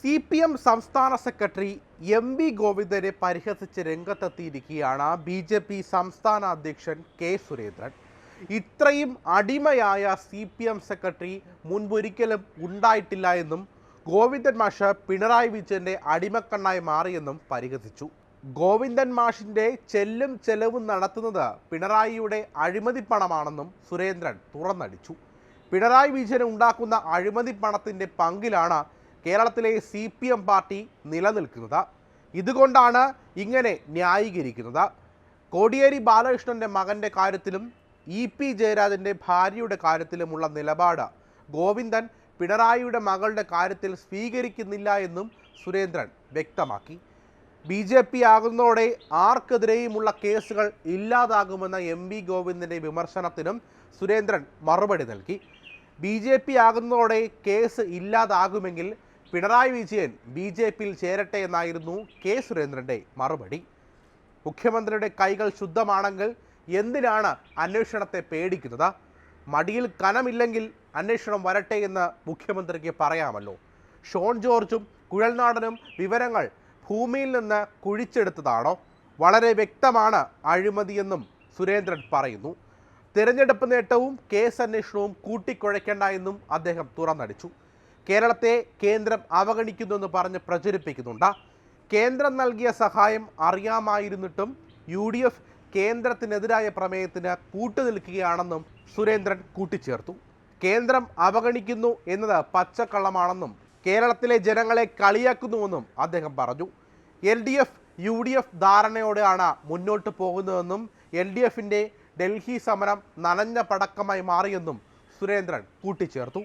C P M സംസ്ഥാന secretary M V ഗോവിന്ദനെ പരിഹസിച്ച് രംഗത്തെത്തിയിരിക്കുകയാണ് ബി ജെ പി സംസ്ഥാന അധ്യക്ഷൻ കെ സുരേന്ദ്രൻ. ഇത്രയും അടിമയായ സി പി എം സെക്രട്ടറി മുൻപൊരിക്കലും ഉണ്ടായിട്ടില്ല എന്നും ഗോവിന്ദൻ മാഷ് പിണറായി വിജയന്റെ അടിമക്കണ്ണായി മാറിയെന്നും പരിഹസിച്ചു. ഗോവിന്ദൻ മാഷിന്റെ ചെല്ലും ചെലവും നടത്തുന്നത് പിണറായിയുടെ അഴിമതി പണമാണെന്നും സുരേന്ദ്രൻ തുറന്നടിച്ചു. പിണറായി വിജയൻ ഉണ്ടാക്കുന്ന അഴിമതി പണത്തിന്റെ പങ്കിലാണ് കേരളത്തിലെ സി പി എം പാർട്ടി നിലനിൽക്കുന്നത്. ഇതുകൊണ്ടാണ് ഇങ്ങനെ ന്യായീകരിക്കുന്നത്. കോടിയേരി ബാലകൃഷ്ണന്റെ മകന്റെ കാര്യത്തിലും ഇ പി ജയരാജന്റെ ഭാര്യയുടെ കാര്യത്തിലുമുള്ള നിലപാട് ഗോവിന്ദൻ പിണറായിയുടെ മകളുടെ കാര്യത്തിൽ സ്വീകരിക്കുന്നില്ല എന്നും സുരേന്ദ്രൻ വ്യക്തമാക്കി. ബി ജെ പി ആകുന്നതോടെ ആർക്കെതിരെയുമുള്ള കേസുകൾ ഇല്ലാതാകുമെന്ന എം വി ഗോവിന്ദന്റെ വിമർശനത്തിനും സുരേന്ദ്രൻ മറുപടി നൽകി. ബി ജെ പി ആകുന്നതോടെ കേസ് ഇല്ലാതാകുമെങ്കിൽ പിണറായി വിജയൻ ബി ജെ പിയിൽ ചേരട്ടെ എന്നായിരുന്നു കെ സുരേന്ദ്രന്റെ മറുപടി. മുഖ്യമന്ത്രിയുടെ കൈകൾ ശുദ്ധമാണെങ്കിൽ എന്തിനാണ് അന്വേഷണത്തെ പേടിക്കുന്നത്? മടിയിൽ കനമില്ലെങ്കിൽ അന്വേഷണം വരട്ടെ എന്ന് മുഖ്യമന്ത്രിക്ക് പറയാമല്ലോ. ഷോൺ ജോർജും കുഴൽനാടനും വിവരങ്ങൾ ഭൂമിയിൽ നിന്ന് കുഴിച്ചെടുത്തതാണോ? വളരെ വ്യക്തമാണ് അഴിമതിയെന്നും സുരേന്ദ്രൻ പറയുന്നു. തിരഞ്ഞെടുപ്പ് നേട്ടവും കേസ് അന്വേഷണവും കൂട്ടിക്കുഴയ്ക്കേണ്ട എന്നും അദ്ദേഹം തുറന്നടിച്ചു. കേരളത്തെ കേന്ദ്രം അവഗണിക്കുന്നുവെന്ന് പറഞ്ഞ് പ്രചരിപ്പിക്കുന്നുണ്ട്. കേന്ദ്രം നൽകിയ സഹായം അറിയാമായിരുന്നിട്ടും യു ഡി എഫ് കേന്ദ്രത്തിനെതിരായ പ്രമേയത്തിന് കൂട്ടുനിൽക്കുകയാണെന്നും സുരേന്ദ്രൻ കൂട്ടിച്ചേർത്തു. കേന്ദ്രം അവഗണിക്കുന്നു എന്നത് പച്ചക്കള്ളമാണെന്നും കേരളത്തിലെ ജനങ്ങളെ കളിയാക്കുന്നുവെന്നും അദ്ദേഹം പറഞ്ഞു. L D F U D F ധാരണയോടെയാണ് മുന്നോട്ട് പോകുന്നതെന്നും എൽ ഡി എഫിന്റെ ഡൽഹി സമരം നനഞ്ഞ പടക്കമായി മാറിയെന്നും സുരേന്ദ്രൻ കൂട്ടിച്ചേർത്തു.